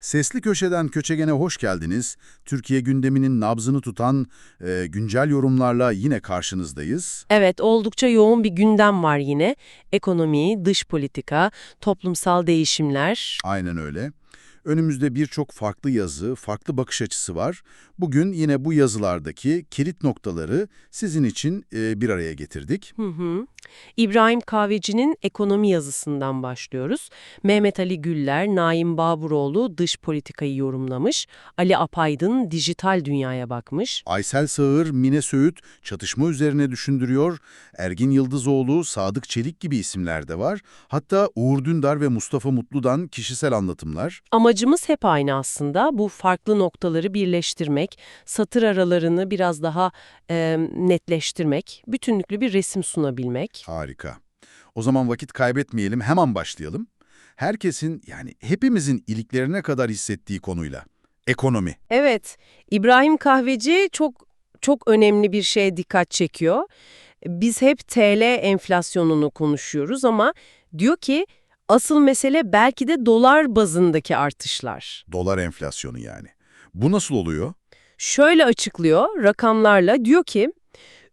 Sesli Köşe'den Köçegen'e hoş geldiniz. Türkiye gündeminin nabzını tutan e, güncel yorumlarla yine karşınızdayız. Evet, oldukça yoğun bir gündem var yine. Ekonomi, dış politika, toplumsal değişimler. Aynen öyle. Önümüzde birçok farklı yazı, farklı bakış açısı var. Bugün yine bu yazılardaki kilit noktaları sizin için e, bir araya getirdik. Hı hı. İbrahim Kahveci'nin ekonomi yazısından başlıyoruz. Mehmet Ali Güller, Naim Baburoğlu dış politikayı yorumlamış. Ali Apaydın dijital dünyaya bakmış. Aysel Sağır, Mine Söğüt çatışma üzerine düşündürüyor. Ergin Yıldızoğlu, Sadık Çelik gibi isimler de var. Hatta Uğur Dündar ve Mustafa Mutlu'dan kişisel anlatımlar. Amacımız hep aynı aslında. Bu farklı noktaları birleştirmek, satır aralarını biraz daha e, netleştirmek, bütünlüklü bir resim sunabilmek. Harika. O zaman vakit kaybetmeyelim, hemen başlayalım. Herkesin yani hepimizin iliklerine kadar hissettiği konuyla. Ekonomi. Evet, İbrahim Kahveci çok çok önemli bir şeye dikkat çekiyor. Biz hep TL enflasyonunu konuşuyoruz ama diyor ki asıl mesele belki de dolar bazındaki artışlar. Dolar enflasyonu yani. Bu nasıl oluyor? Şöyle açıklıyor rakamlarla diyor ki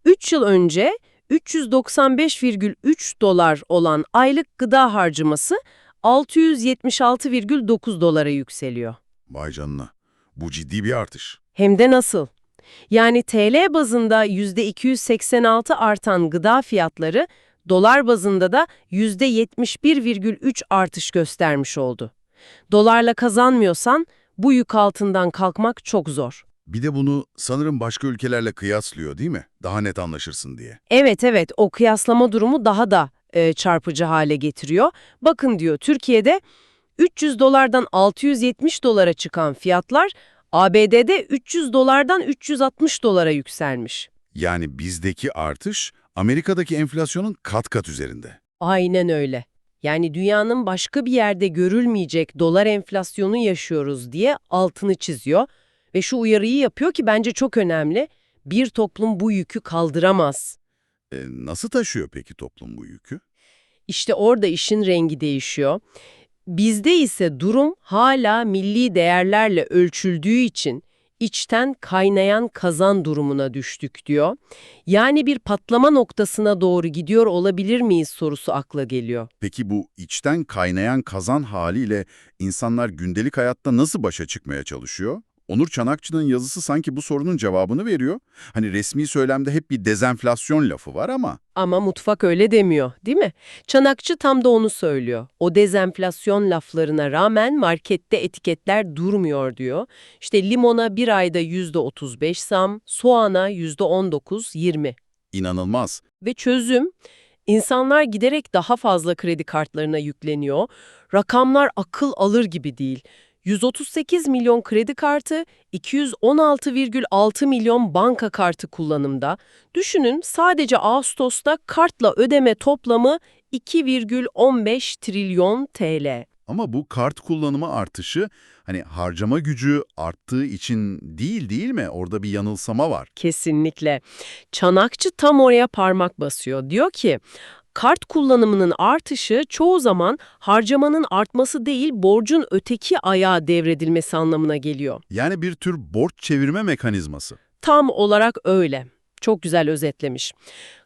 3 yıl önce 395,3 dolar olan aylık gıda harcaması 676,9 dolara yükseliyor. Vay canına. Bu ciddi bir artış. Hem de nasıl? Yani TL bazında %286 artan gıda fiyatları dolar bazında da %71,3 artış göstermiş oldu. Dolarla kazanmıyorsan bu yük altından kalkmak çok zor. Bir de bunu sanırım başka ülkelerle kıyaslıyor değil mi? Daha net anlaşırsın diye. Evet evet o kıyaslama durumu daha da e, çarpıcı hale getiriyor. Bakın diyor Türkiye'de 300 dolardan 670 dolara çıkan fiyatlar ABD'de 300 dolardan 360 dolara yükselmiş. Yani bizdeki artış Amerika'daki enflasyonun kat kat üzerinde. Aynen öyle. Yani dünyanın başka bir yerde görülmeyecek dolar enflasyonu yaşıyoruz diye altını çiziyor ve şu uyarıyı yapıyor ki bence çok önemli. Bir toplum bu yükü kaldıramaz. E, nasıl taşıyor peki toplum bu yükü? İşte orada işin rengi değişiyor. Bizde ise durum hala milli değerlerle ölçüldüğü için içten kaynayan kazan durumuna düştük diyor. Yani bir patlama noktasına doğru gidiyor olabilir miyiz sorusu akla geliyor. Peki bu içten kaynayan kazan haliyle insanlar gündelik hayatta nasıl başa çıkmaya çalışıyor? Onur Çanakçı'nın yazısı sanki bu sorunun cevabını veriyor. Hani resmi söylemde hep bir dezenflasyon lafı var ama Ama mutfak öyle demiyor, değil mi? Çanakçı tam da onu söylüyor. O dezenflasyon laflarına rağmen markette etiketler durmuyor diyor. İşte limona bir ayda %35 zam, soğana %19-20. inanılmaz. Ve çözüm, insanlar giderek daha fazla kredi kartlarına yükleniyor. Rakamlar akıl alır gibi değil. 138 milyon kredi kartı, 216,6 milyon banka kartı kullanımda. Düşünün sadece Ağustos'ta kartla ödeme toplamı 2,15 trilyon TL. Ama bu kart kullanımı artışı hani harcama gücü arttığı için değil değil mi? Orada bir yanılsama var. Kesinlikle. Çanakçı tam oraya parmak basıyor. Diyor ki, kart kullanımının artışı çoğu zaman harcamanın artması değil, borcun öteki ayağa devredilmesi anlamına geliyor. Yani bir tür borç çevirme mekanizması. Tam olarak öyle. Çok güzel özetlemiş.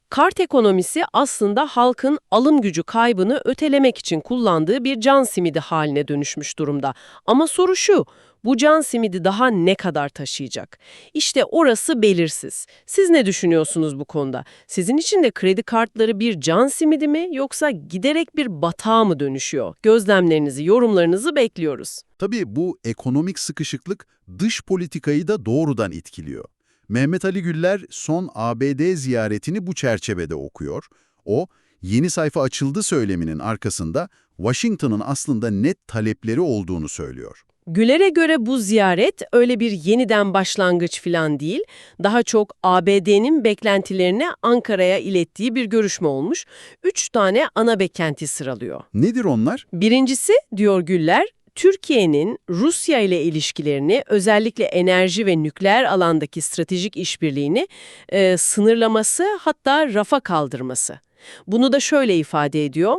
Kart ekonomisi aslında halkın alım gücü kaybını ötelemek için kullandığı bir can simidi haline dönüşmüş durumda. Ama soru şu, bu can simidi daha ne kadar taşıyacak? İşte orası belirsiz. Siz ne düşünüyorsunuz bu konuda? Sizin için de kredi kartları bir can simidi mi yoksa giderek bir batağa mı dönüşüyor? Gözlemlerinizi, yorumlarınızı bekliyoruz. Tabii bu ekonomik sıkışıklık dış politikayı da doğrudan etkiliyor. Mehmet Ali Güller son ABD ziyaretini bu çerçevede okuyor. O, yeni sayfa açıldı söyleminin arkasında Washington'ın aslında net talepleri olduğunu söylüyor. Güler'e göre bu ziyaret öyle bir yeniden başlangıç falan değil, daha çok ABD'nin beklentilerini Ankara'ya ilettiği bir görüşme olmuş. Üç tane ana beklenti sıralıyor. Nedir onlar? Birincisi, diyor Güller, Türkiye'nin Rusya ile ilişkilerini özellikle enerji ve nükleer alandaki stratejik işbirliğini e, sınırlaması hatta rafa kaldırması. Bunu da şöyle ifade ediyor.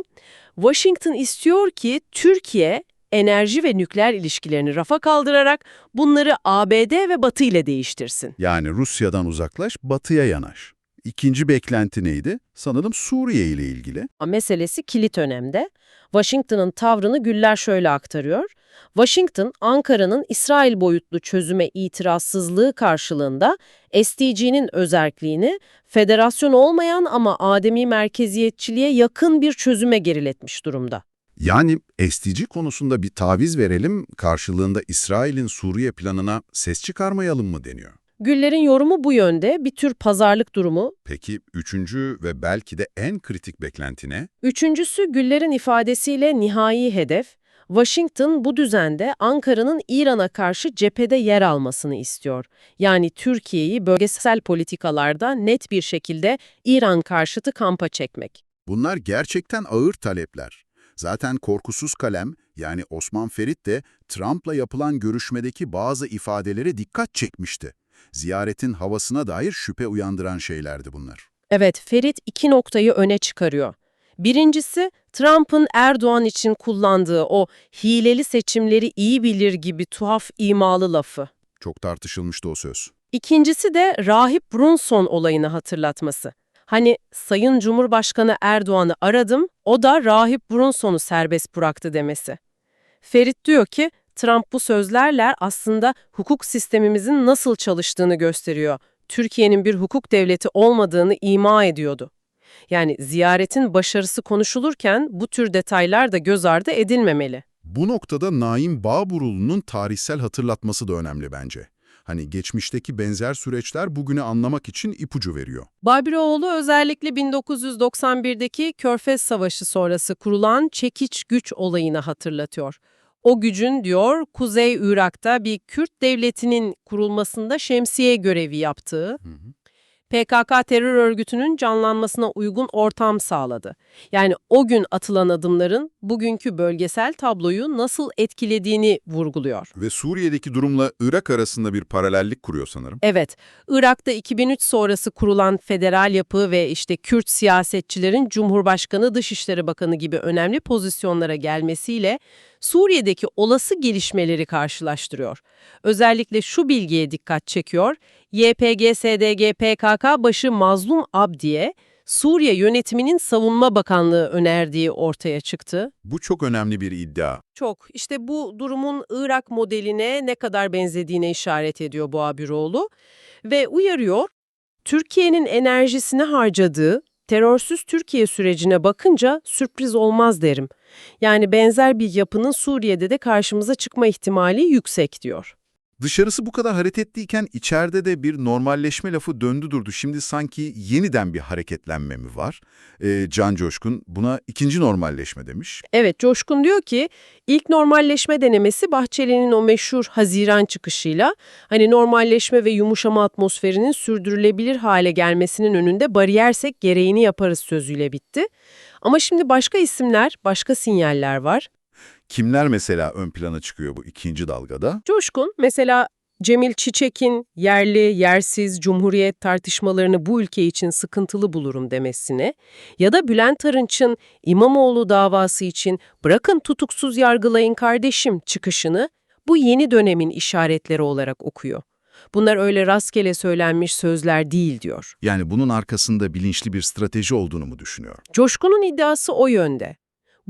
Washington istiyor ki Türkiye enerji ve nükleer ilişkilerini rafa kaldırarak bunları ABD ve Batı ile değiştirsin. Yani Rusya'dan uzaklaş, batıya yanaş. İkinci beklenti neydi? Sanırım Suriye ile ilgili. meselesi kilit önemde. Washington'ın tavrını Güller şöyle aktarıyor. Washington, Ankara'nın İsrail boyutlu çözüme itirazsızlığı karşılığında SDG'nin özerkliğini federasyon olmayan ama ademi merkeziyetçiliğe yakın bir çözüme geriletmiş durumda. Yani SDG konusunda bir taviz verelim, karşılığında İsrail'in Suriye planına ses çıkarmayalım mı deniyor. Güller'in yorumu bu yönde bir tür pazarlık durumu. Peki üçüncü ve belki de en kritik beklenti ne? Üçüncüsü Güller'in ifadesiyle nihai hedef, Washington bu düzende Ankara'nın İran'a karşı cephede yer almasını istiyor. Yani Türkiye'yi bölgesel politikalarda net bir şekilde İran karşıtı kampa çekmek. Bunlar gerçekten ağır talepler. Zaten korkusuz kalem yani Osman Ferit de Trump'la yapılan görüşmedeki bazı ifadelere dikkat çekmişti. Ziyaretin havasına dair şüphe uyandıran şeylerdi bunlar. Evet, Ferit iki noktayı öne çıkarıyor. Birincisi, Trump'ın Erdoğan için kullandığı o hileli seçimleri iyi bilir gibi tuhaf imalı lafı. Çok tartışılmıştı o söz. İkincisi de Rahip Brunson olayını hatırlatması. Hani Sayın Cumhurbaşkanı Erdoğan'ı aradım, o da Rahip Brunson'u serbest bıraktı demesi. Ferit diyor ki, Trump bu sözlerle aslında hukuk sistemimizin nasıl çalıştığını gösteriyor. Türkiye'nin bir hukuk devleti olmadığını ima ediyordu. Yani ziyaretin başarısı konuşulurken bu tür detaylar da göz ardı edilmemeli. Bu noktada Naim Bağburulu'nun tarihsel hatırlatması da önemli bence. Hani geçmişteki benzer süreçler bugünü anlamak için ipucu veriyor. Barbiroğlu özellikle 1991'deki Körfez Savaşı sonrası kurulan çekiç güç olayını hatırlatıyor. O gücün diyor Kuzey Irak'ta bir Kürt devletinin kurulmasında şemsiye görevi yaptığı, PKK terör örgütünün canlanmasına uygun ortam sağladı. Yani o gün atılan adımların bugünkü bölgesel tabloyu nasıl etkilediğini vurguluyor. Ve Suriye'deki durumla Irak arasında bir paralellik kuruyor sanırım. Evet, Irak'ta 2003 sonrası kurulan federal yapı ve işte Kürt siyasetçilerin Cumhurbaşkanı, Dışişleri Bakanı gibi önemli pozisyonlara gelmesiyle Suriye'deki olası gelişmeleri karşılaştırıyor. Özellikle şu bilgiye dikkat çekiyor, YPG-SDG PKK başı Mazlum Abdi'ye Suriye yönetiminin Savunma Bakanlığı önerdiği ortaya çıktı. Bu çok önemli bir iddia. Çok. İşte bu durumun Irak modeline ne kadar benzediğine işaret ediyor Boğa Büroğlu ve uyarıyor, Türkiye'nin enerjisini harcadığı terörsüz Türkiye sürecine bakınca sürpriz olmaz derim. Yani benzer bir yapının Suriye'de de karşımıza çıkma ihtimali yüksek diyor. Dışarısı bu kadar hareketliyken içeride de bir normalleşme lafı döndü durdu. Şimdi sanki yeniden bir hareketlenme mi var? Ee, Can Coşkun buna ikinci normalleşme demiş. Evet, Coşkun diyor ki ilk normalleşme denemesi Bahçeli'nin o meşhur Haziran çıkışıyla hani normalleşme ve yumuşama atmosferinin sürdürülebilir hale gelmesinin önünde bariyersek gereğini yaparız sözüyle bitti. Ama şimdi başka isimler, başka sinyaller var. Kimler mesela ön plana çıkıyor bu ikinci dalgada? Coşkun mesela Cemil Çiçek'in yerli, yersiz, cumhuriyet tartışmalarını bu ülke için sıkıntılı bulurum demesine ya da Bülent Arınç'ın İmamoğlu davası için bırakın tutuksuz yargılayın kardeşim çıkışını bu yeni dönemin işaretleri olarak okuyor. Bunlar öyle rastgele söylenmiş sözler değil diyor. Yani bunun arkasında bilinçli bir strateji olduğunu mu düşünüyor? Coşkun'un iddiası o yönde.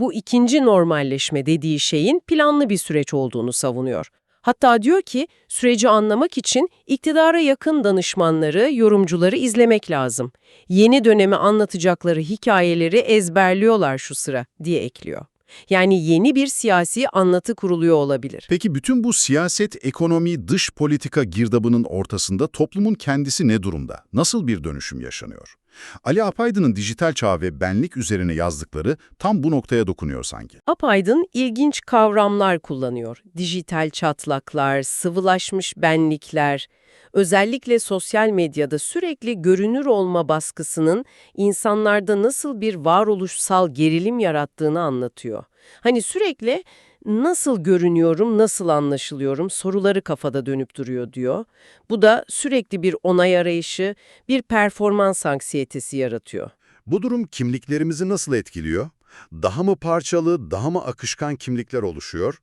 Bu ikinci normalleşme dediği şeyin planlı bir süreç olduğunu savunuyor. Hatta diyor ki süreci anlamak için iktidara yakın danışmanları, yorumcuları izlemek lazım. Yeni dönemi anlatacakları hikayeleri ezberliyorlar şu sıra diye ekliyor. Yani yeni bir siyasi anlatı kuruluyor olabilir. Peki bütün bu siyaset, ekonomi, dış politika girdabının ortasında toplumun kendisi ne durumda? Nasıl bir dönüşüm yaşanıyor? Ali Apaydın'ın dijital çağ ve benlik üzerine yazdıkları tam bu noktaya dokunuyor sanki. Apaydın ilginç kavramlar kullanıyor. Dijital çatlaklar, sıvılaşmış benlikler, özellikle sosyal medyada sürekli görünür olma baskısının insanlarda nasıl bir varoluşsal gerilim yarattığını anlatıyor. Hani sürekli nasıl görünüyorum, nasıl anlaşılıyorum soruları kafada dönüp duruyor diyor. Bu da sürekli bir onay arayışı, bir performans anksiyetesi yaratıyor. Bu durum kimliklerimizi nasıl etkiliyor? Daha mı parçalı, daha mı akışkan kimlikler oluşuyor?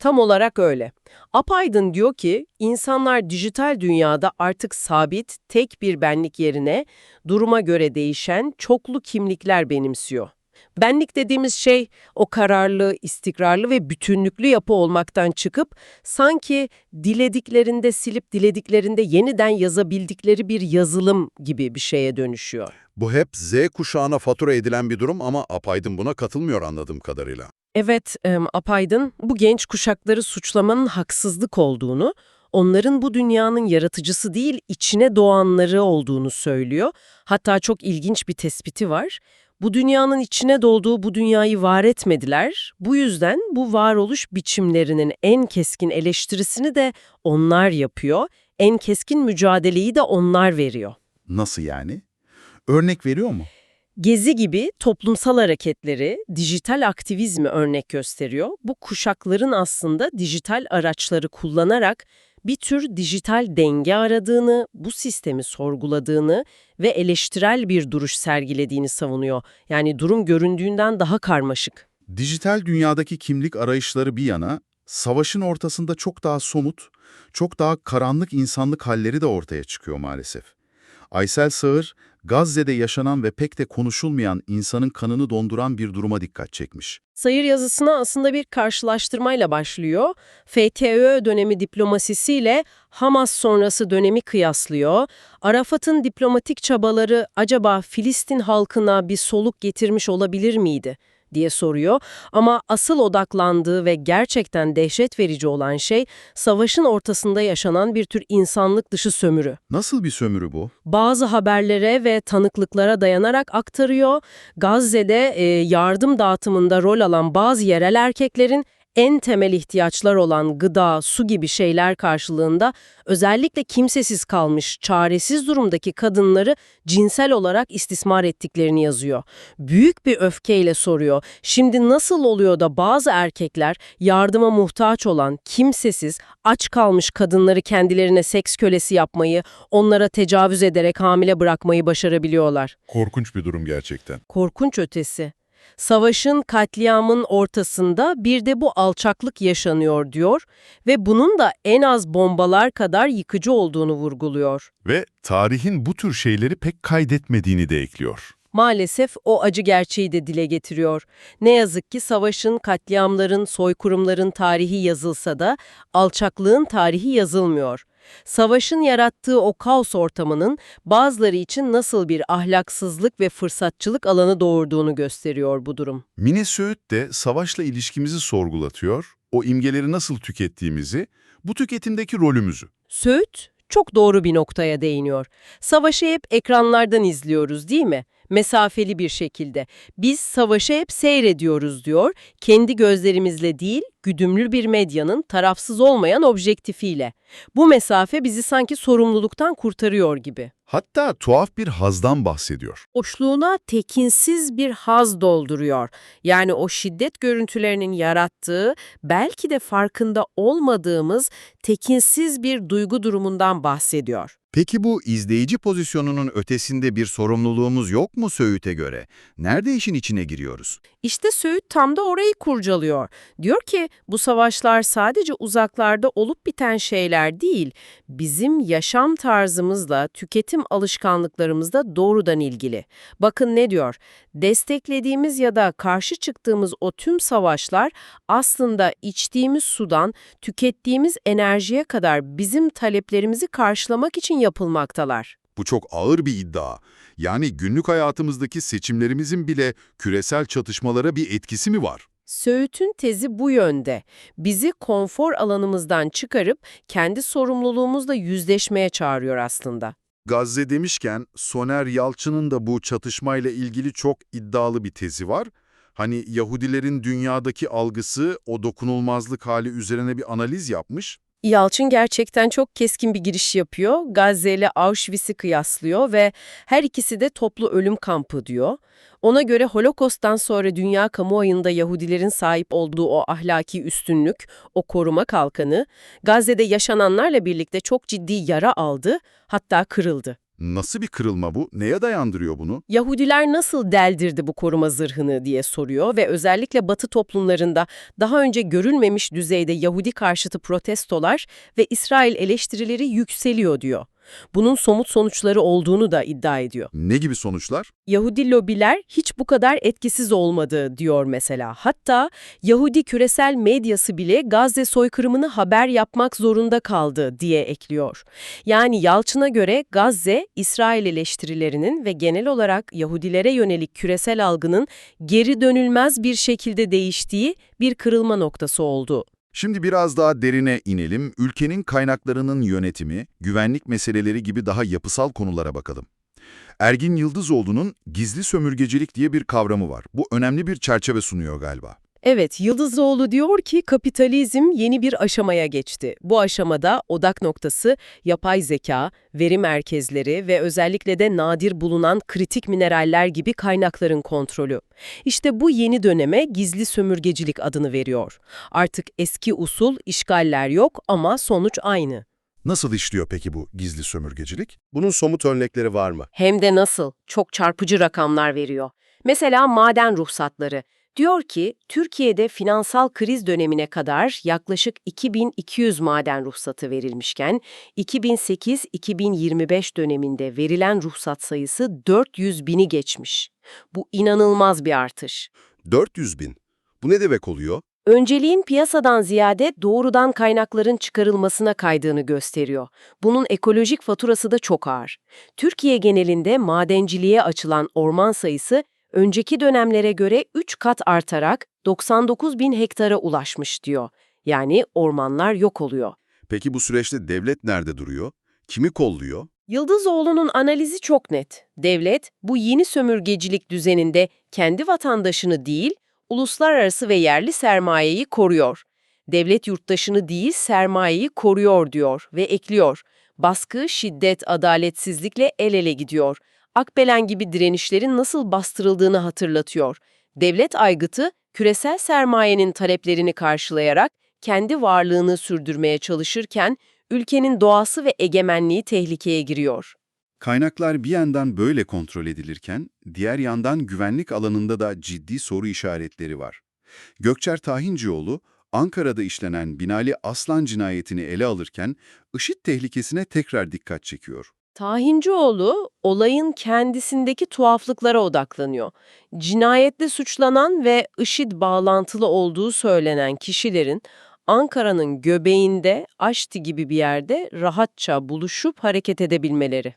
Tam olarak öyle. Apaydın diyor ki insanlar dijital dünyada artık sabit, tek bir benlik yerine duruma göre değişen çoklu kimlikler benimsiyor. Benlik dediğimiz şey o kararlı, istikrarlı ve bütünlüklü yapı olmaktan çıkıp sanki dilediklerinde silip dilediklerinde yeniden yazabildikleri bir yazılım gibi bir şeye dönüşüyor. Bu hep Z kuşağına fatura edilen bir durum ama Apaydın buna katılmıyor anladığım kadarıyla. Evet, Apaydın bu genç kuşakları suçlamanın haksızlık olduğunu, onların bu dünyanın yaratıcısı değil, içine doğanları olduğunu söylüyor. Hatta çok ilginç bir tespiti var. Bu dünyanın içine doğduğu bu dünyayı var etmediler. Bu yüzden bu varoluş biçimlerinin en keskin eleştirisini de onlar yapıyor. En keskin mücadeleyi de onlar veriyor. Nasıl yani? Örnek veriyor mu? Gezi gibi toplumsal hareketleri, dijital aktivizmi örnek gösteriyor. Bu kuşakların aslında dijital araçları kullanarak bir tür dijital denge aradığını, bu sistemi sorguladığını ve eleştirel bir duruş sergilediğini savunuyor. Yani durum göründüğünden daha karmaşık. Dijital dünyadaki kimlik arayışları bir yana, savaşın ortasında çok daha somut, çok daha karanlık insanlık halleri de ortaya çıkıyor maalesef. Aysel Sağır, Gazze'de yaşanan ve pek de konuşulmayan insanın kanını donduran bir duruma dikkat çekmiş. Sayır yazısına aslında bir karşılaştırmayla başlıyor. FETÖ dönemi diplomasisiyle Hamas sonrası dönemi kıyaslıyor. Arafat'ın diplomatik çabaları acaba Filistin halkına bir soluk getirmiş olabilir miydi? Diye soruyor. Ama asıl odaklandığı ve gerçekten dehşet verici olan şey savaşın ortasında yaşanan bir tür insanlık dışı sömürü. Nasıl bir sömürü bu? Bazı haberlere ve tanıklıklara dayanarak aktarıyor. Gazze'de e, yardım dağıtımında rol alan bazı yerel erkeklerin en temel ihtiyaçlar olan gıda, su gibi şeyler karşılığında özellikle kimsesiz kalmış, çaresiz durumdaki kadınları cinsel olarak istismar ettiklerini yazıyor. Büyük bir öfkeyle soruyor. Şimdi nasıl oluyor da bazı erkekler yardıma muhtaç olan, kimsesiz, aç kalmış kadınları kendilerine seks kölesi yapmayı, onlara tecavüz ederek hamile bırakmayı başarabiliyorlar? Korkunç bir durum gerçekten. Korkunç ötesi. Savaşın, katliamın ortasında bir de bu alçaklık yaşanıyor diyor ve bunun da en az bombalar kadar yıkıcı olduğunu vurguluyor. Ve tarihin bu tür şeyleri pek kaydetmediğini de ekliyor. Maalesef o acı gerçeği de dile getiriyor. Ne yazık ki savaşın, katliamların, soykırımların tarihi yazılsa da alçaklığın tarihi yazılmıyor. Savaşın yarattığı o kaos ortamının bazıları için nasıl bir ahlaksızlık ve fırsatçılık alanı doğurduğunu gösteriyor bu durum. Mine Söğüt de savaşla ilişkimizi sorgulatıyor, o imgeleri nasıl tükettiğimizi, bu tüketimdeki rolümüzü. Söğüt çok doğru bir noktaya değiniyor. Savaşı hep ekranlardan izliyoruz değil mi? Mesafeli bir şekilde. Biz savaşı hep seyrediyoruz diyor. Kendi gözlerimizle değil, güdümlü bir medyanın tarafsız olmayan objektifiyle. Bu mesafe bizi sanki sorumluluktan kurtarıyor gibi. Hatta tuhaf bir hazdan bahsediyor. Boşluğuna tekinsiz bir haz dolduruyor. Yani o şiddet görüntülerinin yarattığı, belki de farkında olmadığımız tekinsiz bir duygu durumundan bahsediyor. Peki bu izleyici pozisyonunun ötesinde bir sorumluluğumuz yok mu Söğüt'e göre? Nerede işin içine giriyoruz? İşte Söğüt tam da orayı kurcalıyor. Diyor ki bu savaşlar sadece uzaklarda olup biten şeyler değil, bizim yaşam tarzımızla, tüketim alışkanlıklarımızla doğrudan ilgili. Bakın ne diyor? Desteklediğimiz ya da karşı çıktığımız o tüm savaşlar aslında içtiğimiz sudan, tükettiğimiz enerjiye kadar bizim taleplerimizi karşılamak için yapılmaktalar. Bu çok ağır bir iddia. Yani günlük hayatımızdaki seçimlerimizin bile küresel çatışmalara bir etkisi mi var? Söğüt'ün tezi bu yönde. Bizi konfor alanımızdan çıkarıp kendi sorumluluğumuzla yüzleşmeye çağırıyor aslında. Gazze demişken Soner Yalçın'ın da bu çatışmayla ilgili çok iddialı bir tezi var. Hani Yahudilerin dünyadaki algısı o dokunulmazlık hali üzerine bir analiz yapmış. Yalçın gerçekten çok keskin bir giriş yapıyor. Gazze ile Auschwitz'i kıyaslıyor ve her ikisi de toplu ölüm kampı diyor. Ona göre Holokost'tan sonra dünya kamuoyunda Yahudilerin sahip olduğu o ahlaki üstünlük, o koruma kalkanı, Gazze'de yaşananlarla birlikte çok ciddi yara aldı, hatta kırıldı. Nasıl bir kırılma bu? Neye dayandırıyor bunu? Yahudiler nasıl deldirdi bu koruma zırhını diye soruyor ve özellikle Batı toplumlarında daha önce görülmemiş düzeyde Yahudi karşıtı protestolar ve İsrail eleştirileri yükseliyor diyor. Bunun somut sonuçları olduğunu da iddia ediyor. Ne gibi sonuçlar? Yahudi lobiler hiç bu kadar etkisiz olmadı diyor mesela. Hatta Yahudi küresel medyası bile Gazze soykırımını haber yapmak zorunda kaldı diye ekliyor. Yani Yalçın'a göre Gazze, İsrail eleştirilerinin ve genel olarak Yahudilere yönelik küresel algının geri dönülmez bir şekilde değiştiği bir kırılma noktası oldu. Şimdi biraz daha derine inelim. Ülkenin kaynaklarının yönetimi, güvenlik meseleleri gibi daha yapısal konulara bakalım. Ergin Yıldızoğlu'nun gizli sömürgecilik diye bir kavramı var. Bu önemli bir çerçeve sunuyor galiba. Evet, Yıldızoğlu diyor ki kapitalizm yeni bir aşamaya geçti. Bu aşamada odak noktası yapay zeka, veri merkezleri ve özellikle de nadir bulunan kritik mineraller gibi kaynakların kontrolü. İşte bu yeni döneme gizli sömürgecilik adını veriyor. Artık eski usul işgaller yok ama sonuç aynı. Nasıl işliyor peki bu gizli sömürgecilik? Bunun somut örnekleri var mı? Hem de nasıl? Çok çarpıcı rakamlar veriyor. Mesela maden ruhsatları. Diyor ki Türkiye'de finansal kriz dönemine kadar yaklaşık 2200 maden ruhsatı verilmişken 2008-2025 döneminde verilen ruhsat sayısı 400 bini geçmiş. Bu inanılmaz bir artış. 400 bin. Bu ne demek oluyor? Önceliğin piyasadan ziyade doğrudan kaynakların çıkarılmasına kaydığını gösteriyor. Bunun ekolojik faturası da çok ağır. Türkiye genelinde madenciliğe açılan orman sayısı önceki dönemlere göre 3 kat artarak 99 bin hektara ulaşmış diyor. Yani ormanlar yok oluyor. Peki bu süreçte devlet nerede duruyor? Kimi kolluyor? Yıldızoğlu'nun analizi çok net. Devlet, bu yeni sömürgecilik düzeninde kendi vatandaşını değil, uluslararası ve yerli sermayeyi koruyor. Devlet yurttaşını değil, sermayeyi koruyor diyor ve ekliyor. Baskı, şiddet, adaletsizlikle el ele gidiyor. Akbelen gibi direnişlerin nasıl bastırıldığını hatırlatıyor. Devlet aygıtı, küresel sermayenin taleplerini karşılayarak kendi varlığını sürdürmeye çalışırken, ülkenin doğası ve egemenliği tehlikeye giriyor. Kaynaklar bir yandan böyle kontrol edilirken, diğer yandan güvenlik alanında da ciddi soru işaretleri var. Gökçer Tahincioğlu, Ankara'da işlenen Binali Aslan cinayetini ele alırken, IŞİD tehlikesine tekrar dikkat çekiyor. Tahincioğlu olayın kendisindeki tuhaflıklara odaklanıyor. Cinayetle suçlanan ve IŞİD bağlantılı olduğu söylenen kişilerin Ankara'nın göbeğinde, Aşti gibi bir yerde rahatça buluşup hareket edebilmeleri.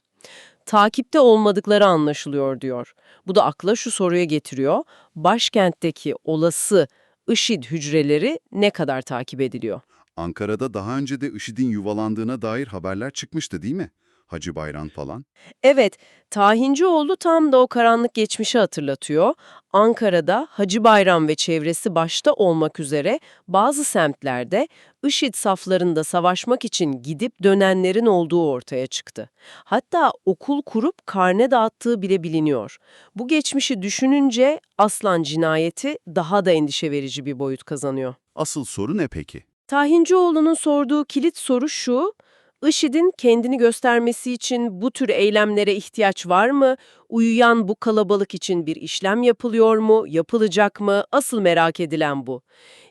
Takipte olmadıkları anlaşılıyor diyor. Bu da akla şu soruya getiriyor. Başkentteki olası IŞİD hücreleri ne kadar takip ediliyor? Ankara'da daha önce de IŞİD'in yuvalandığına dair haberler çıkmıştı değil mi? Hacı Bayram falan. Evet, Tahincioğlu tam da o karanlık geçmişi hatırlatıyor. Ankara'da Hacı Bayram ve çevresi başta olmak üzere bazı semtlerde IŞİD saflarında savaşmak için gidip dönenlerin olduğu ortaya çıktı. Hatta okul kurup karne dağıttığı bile biliniyor. Bu geçmişi düşününce Aslan cinayeti daha da endişe verici bir boyut kazanıyor. Asıl soru ne peki? Tahincioğlu'nun sorduğu kilit soru şu, IŞİD'in kendini göstermesi için bu tür eylemlere ihtiyaç var mı? Uyuyan bu kalabalık için bir işlem yapılıyor mu? Yapılacak mı? Asıl merak edilen bu.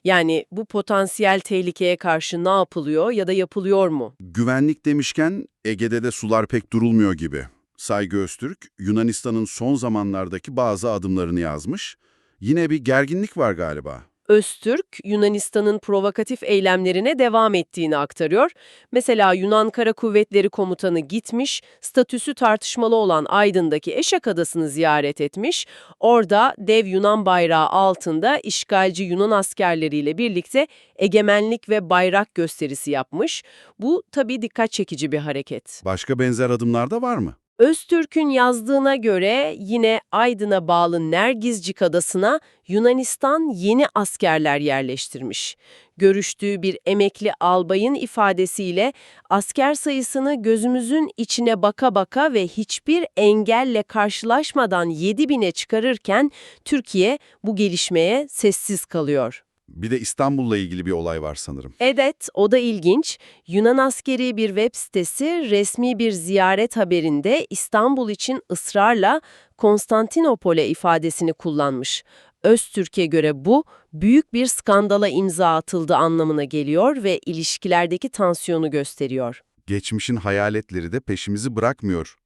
Yani bu potansiyel tehlikeye karşı ne yapılıyor ya da yapılıyor mu? Güvenlik demişken Ege'de de sular pek durulmuyor gibi. Saygı Öztürk, Yunanistan'ın son zamanlardaki bazı adımlarını yazmış. Yine bir gerginlik var galiba. Öztürk, Yunanistan'ın provokatif eylemlerine devam ettiğini aktarıyor. Mesela Yunan Kara Kuvvetleri Komutanı gitmiş, statüsü tartışmalı olan Aydın'daki Eşek Adası'nı ziyaret etmiş. Orada dev Yunan bayrağı altında işgalci Yunan askerleriyle birlikte egemenlik ve bayrak gösterisi yapmış. Bu tabii dikkat çekici bir hareket. Başka benzer adımlar da var mı? Öztürk'ün yazdığına göre yine Aydın'a bağlı Nergizcik Adası'na Yunanistan yeni askerler yerleştirmiş. Görüştüğü bir emekli albayın ifadesiyle asker sayısını gözümüzün içine baka baka ve hiçbir engelle karşılaşmadan 7 bine çıkarırken Türkiye bu gelişmeye sessiz kalıyor. Bir de İstanbul'la ilgili bir olay var sanırım. Evet, o da ilginç. Yunan askeri bir web sitesi resmi bir ziyaret haberinde İstanbul için ısrarla Konstantinopol'e ifadesini kullanmış. Öztürk'e göre bu büyük bir skandala imza atıldı anlamına geliyor ve ilişkilerdeki tansiyonu gösteriyor. Geçmişin hayaletleri de peşimizi bırakmıyor.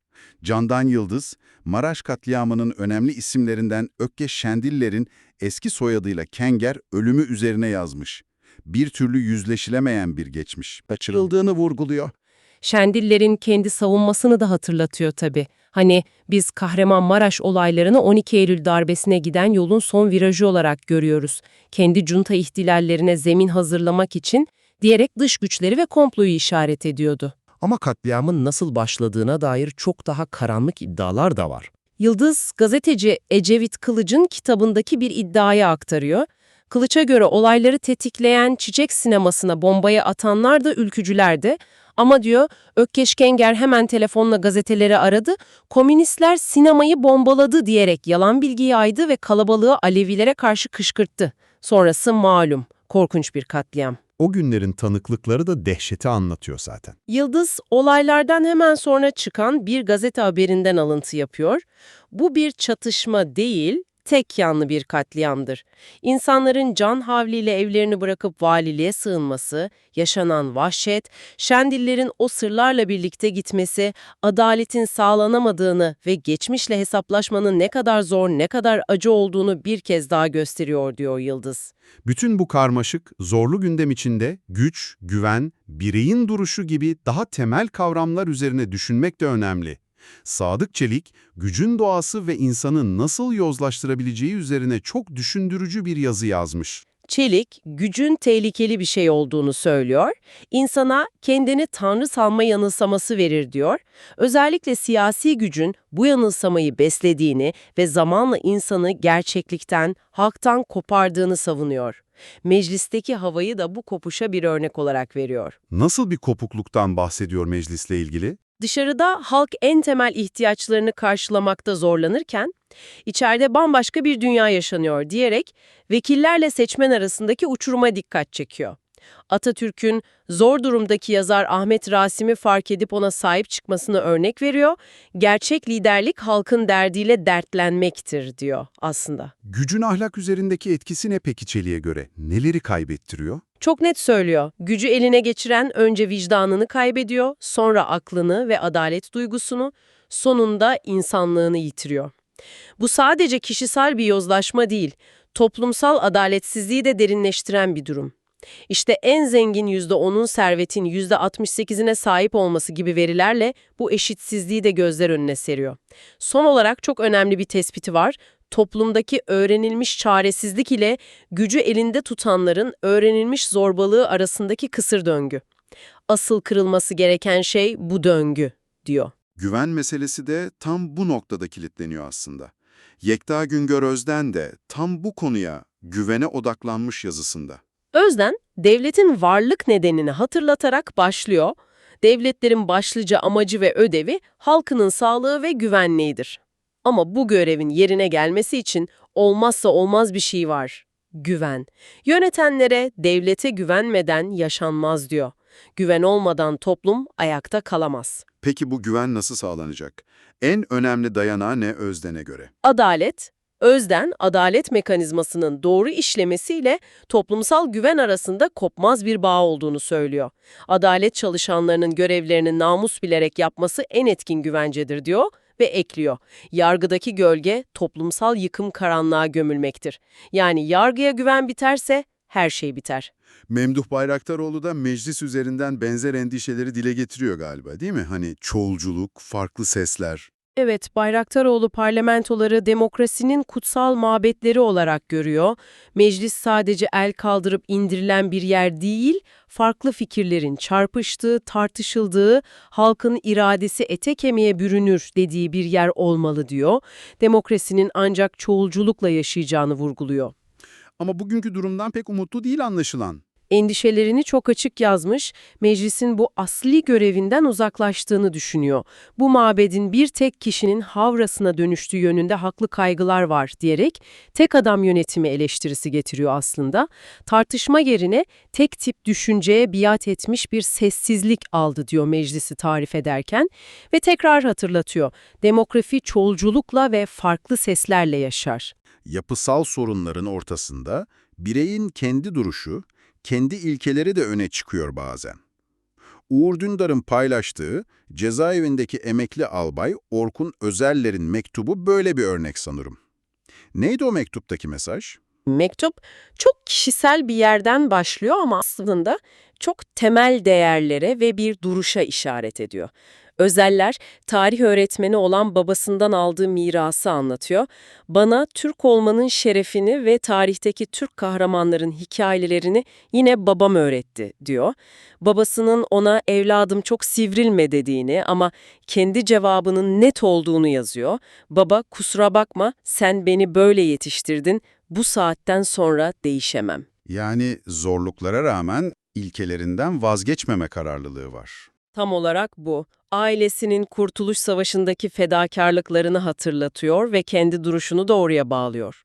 Candan Yıldız, Maraş katliamının önemli isimlerinden Ökkeş Şendiller'in eski soyadıyla Kenger ölümü üzerine yazmış. Bir türlü yüzleşilemeyen bir geçmiş. Kaçırıldığını vurguluyor. Şendiller'in kendi savunmasını da hatırlatıyor tabii. Hani biz Kahramanmaraş olaylarını 12 Eylül darbesine giden yolun son virajı olarak görüyoruz. Kendi junta ihtilallerine zemin hazırlamak için diyerek dış güçleri ve komployu işaret ediyordu. Ama katliamın nasıl başladığına dair çok daha karanlık iddialar da var. Yıldız, gazeteci Ecevit Kılıç'ın kitabındaki bir iddiayı aktarıyor. Kılıç'a göre olayları tetikleyen çiçek sinemasına bombayı atanlar da ülkücülerdi. Ama diyor, Ökkeş Kenger hemen telefonla gazeteleri aradı, komünistler sinemayı bombaladı diyerek yalan bilgi yaydı ve kalabalığı Alevilere karşı kışkırttı. Sonrası malum, korkunç bir katliam. O günlerin tanıklıkları da dehşeti anlatıyor zaten. Yıldız, olaylardan hemen sonra çıkan bir gazete haberinden alıntı yapıyor. Bu bir çatışma değil, tek yanlı bir katliamdır. İnsanların can havliyle evlerini bırakıp valiliğe sığınması, yaşanan vahşet, Şendillerin o sırlarla birlikte gitmesi, adaletin sağlanamadığını ve geçmişle hesaplaşmanın ne kadar zor, ne kadar acı olduğunu bir kez daha gösteriyor diyor Yıldız. Bütün bu karmaşık, zorlu gündem içinde güç, güven, bireyin duruşu gibi daha temel kavramlar üzerine düşünmek de önemli. Sadık Çelik, gücün doğası ve insanı nasıl yozlaştırabileceği üzerine çok düşündürücü bir yazı yazmış. Çelik, gücün tehlikeli bir şey olduğunu söylüyor. İnsana kendini tanrı sanma yanılsaması verir diyor. Özellikle siyasi gücün bu yanılsamayı beslediğini ve zamanla insanı gerçeklikten, halktan kopardığını savunuyor. Meclisteki havayı da bu kopuşa bir örnek olarak veriyor. Nasıl bir kopukluktan bahsediyor meclisle ilgili? Dışarıda halk en temel ihtiyaçlarını karşılamakta zorlanırken, içeride bambaşka bir dünya yaşanıyor diyerek vekillerle seçmen arasındaki uçuruma dikkat çekiyor. Atatürk'ün zor durumdaki yazar Ahmet Rasim'i fark edip ona sahip çıkmasını örnek veriyor. Gerçek liderlik halkın derdiyle dertlenmektir diyor aslında. Gücün ahlak üzerindeki etkisi ne peki göre? Neleri kaybettiriyor? Çok net söylüyor. Gücü eline geçiren önce vicdanını kaybediyor, sonra aklını ve adalet duygusunu, sonunda insanlığını yitiriyor. Bu sadece kişisel bir yozlaşma değil, toplumsal adaletsizliği de derinleştiren bir durum. İşte en zengin %10'un servetin %68'ine sahip olması gibi verilerle bu eşitsizliği de gözler önüne seriyor. Son olarak çok önemli bir tespiti var. Toplumdaki öğrenilmiş çaresizlik ile gücü elinde tutanların öğrenilmiş zorbalığı arasındaki kısır döngü. Asıl kırılması gereken şey bu döngü, diyor. Güven meselesi de tam bu noktada kilitleniyor aslında. Yekta Güngör Özden de tam bu konuya güvene odaklanmış yazısında. Özden, devletin varlık nedenini hatırlatarak başlıyor. Devletlerin başlıca amacı ve ödevi halkının sağlığı ve güvenliğidir. Ama bu görevin yerine gelmesi için olmazsa olmaz bir şey var. Güven. Yönetenlere devlete güvenmeden yaşanmaz diyor. Güven olmadan toplum ayakta kalamaz. Peki bu güven nasıl sağlanacak? En önemli dayanağı ne Özden'e göre? Adalet, özden adalet mekanizmasının doğru işlemesiyle toplumsal güven arasında kopmaz bir bağ olduğunu söylüyor. Adalet çalışanlarının görevlerini namus bilerek yapması en etkin güvencedir diyor ve ekliyor. Yargıdaki gölge toplumsal yıkım karanlığa gömülmektir. Yani yargıya güven biterse her şey biter. Memduh Bayraktaroğlu da meclis üzerinden benzer endişeleri dile getiriyor galiba değil mi? Hani çoğulculuk, farklı sesler. Evet, Bayraktaroğlu parlamentoları demokrasinin kutsal mabetleri olarak görüyor. Meclis sadece el kaldırıp indirilen bir yer değil, farklı fikirlerin çarpıştığı, tartışıldığı, halkın iradesi ete kemiğe bürünür dediği bir yer olmalı diyor. Demokrasinin ancak çoğulculukla yaşayacağını vurguluyor. Ama bugünkü durumdan pek umutlu değil anlaşılan. Endişelerini çok açık yazmış, meclisin bu asli görevinden uzaklaştığını düşünüyor. Bu mabedin bir tek kişinin havrasına dönüştüğü yönünde haklı kaygılar var diyerek tek adam yönetimi eleştirisi getiriyor aslında. Tartışma yerine tek tip düşünceye biat etmiş bir sessizlik aldı diyor meclisi tarif ederken ve tekrar hatırlatıyor. Demografi çoğulculukla ve farklı seslerle yaşar. Yapısal sorunların ortasında bireyin kendi duruşu, kendi ilkeleri de öne çıkıyor bazen. Uğur Dündar'ın paylaştığı cezaevindeki emekli albay Orkun Özerler'in mektubu böyle bir örnek sanırım. Neydi o mektuptaki mesaj? Mektup çok kişisel bir yerden başlıyor ama aslında çok temel değerlere ve bir duruşa işaret ediyor. Özeller, tarih öğretmeni olan babasından aldığı mirası anlatıyor. Bana Türk olmanın şerefini ve tarihteki Türk kahramanların hikayelerini yine babam öğretti, diyor. Babasının ona evladım çok sivrilme dediğini ama kendi cevabının net olduğunu yazıyor. Baba kusura bakma sen beni böyle yetiştirdin, bu saatten sonra değişemem. Yani zorluklara rağmen ilkelerinden vazgeçmeme kararlılığı var. Tam olarak bu. Ailesinin Kurtuluş Savaşı'ndaki fedakarlıklarını hatırlatıyor ve kendi duruşunu doğruya bağlıyor.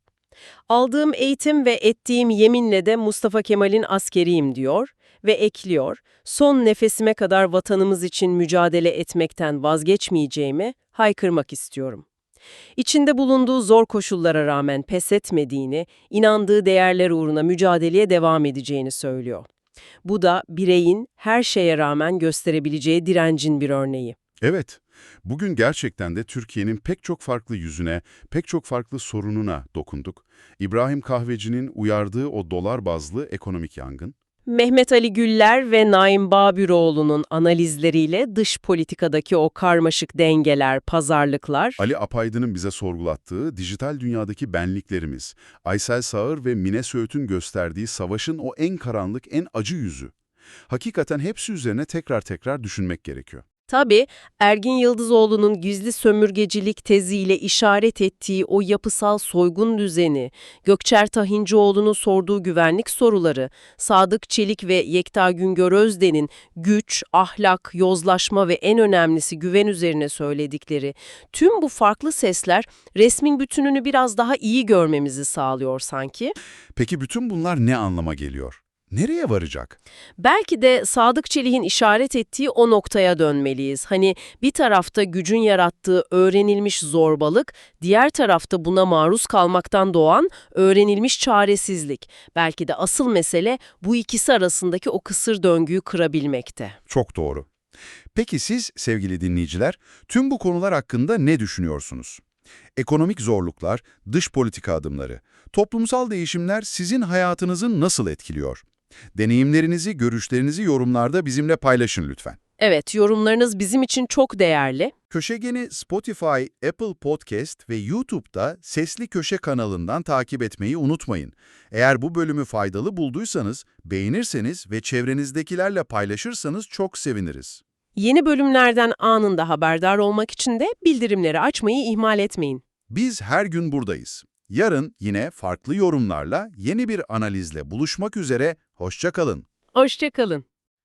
Aldığım eğitim ve ettiğim yeminle de Mustafa Kemal'in askeriyim diyor ve ekliyor. Son nefesime kadar vatanımız için mücadele etmekten vazgeçmeyeceğimi haykırmak istiyorum. İçinde bulunduğu zor koşullara rağmen pes etmediğini, inandığı değerler uğruna mücadeleye devam edeceğini söylüyor. Bu da bireyin her şeye rağmen gösterebileceği direncin bir örneği. Evet, bugün gerçekten de Türkiye'nin pek çok farklı yüzüne, pek çok farklı sorununa dokunduk. İbrahim Kahveci'nin uyardığı o dolar bazlı ekonomik yangın, Mehmet Ali Güller ve Naim Babüroğlu'nun analizleriyle dış politikadaki o karmaşık dengeler, pazarlıklar... Ali Apaydın'ın bize sorgulattığı dijital dünyadaki benliklerimiz, Aysel Sağır ve Mine Söğüt'ün gösterdiği savaşın o en karanlık, en acı yüzü. Hakikaten hepsi üzerine tekrar tekrar düşünmek gerekiyor. Tabii Ergin Yıldızoğlu'nun gizli sömürgecilik teziyle işaret ettiği o yapısal soygun düzeni, Gökçer Tahincioğlu'nun sorduğu güvenlik soruları, Sadık Çelik ve Yekta Güngör Özden'in güç, ahlak, yozlaşma ve en önemlisi güven üzerine söyledikleri, tüm bu farklı sesler resmin bütününü biraz daha iyi görmemizi sağlıyor sanki. Peki bütün bunlar ne anlama geliyor? Nereye varacak? Belki de Sadık Çelik'in işaret ettiği o noktaya dönmeliyiz. Hani bir tarafta gücün yarattığı öğrenilmiş zorbalık, diğer tarafta buna maruz kalmaktan doğan öğrenilmiş çaresizlik. Belki de asıl mesele bu ikisi arasındaki o kısır döngüyü kırabilmekte. Çok doğru. Peki siz sevgili dinleyiciler, tüm bu konular hakkında ne düşünüyorsunuz? Ekonomik zorluklar, dış politika adımları, toplumsal değişimler sizin hayatınızı nasıl etkiliyor? Deneyimlerinizi, görüşlerinizi yorumlarda bizimle paylaşın lütfen. Evet, yorumlarınız bizim için çok değerli. Köşegeni Spotify, Apple Podcast ve YouTube'da Sesli Köşe kanalından takip etmeyi unutmayın. Eğer bu bölümü faydalı bulduysanız, beğenirseniz ve çevrenizdekilerle paylaşırsanız çok seviniriz. Yeni bölümlerden anında haberdar olmak için de bildirimleri açmayı ihmal etmeyin. Biz her gün buradayız. Yarın yine farklı yorumlarla yeni bir analizle buluşmak üzere, hoşça kalın. Hoşça kalın.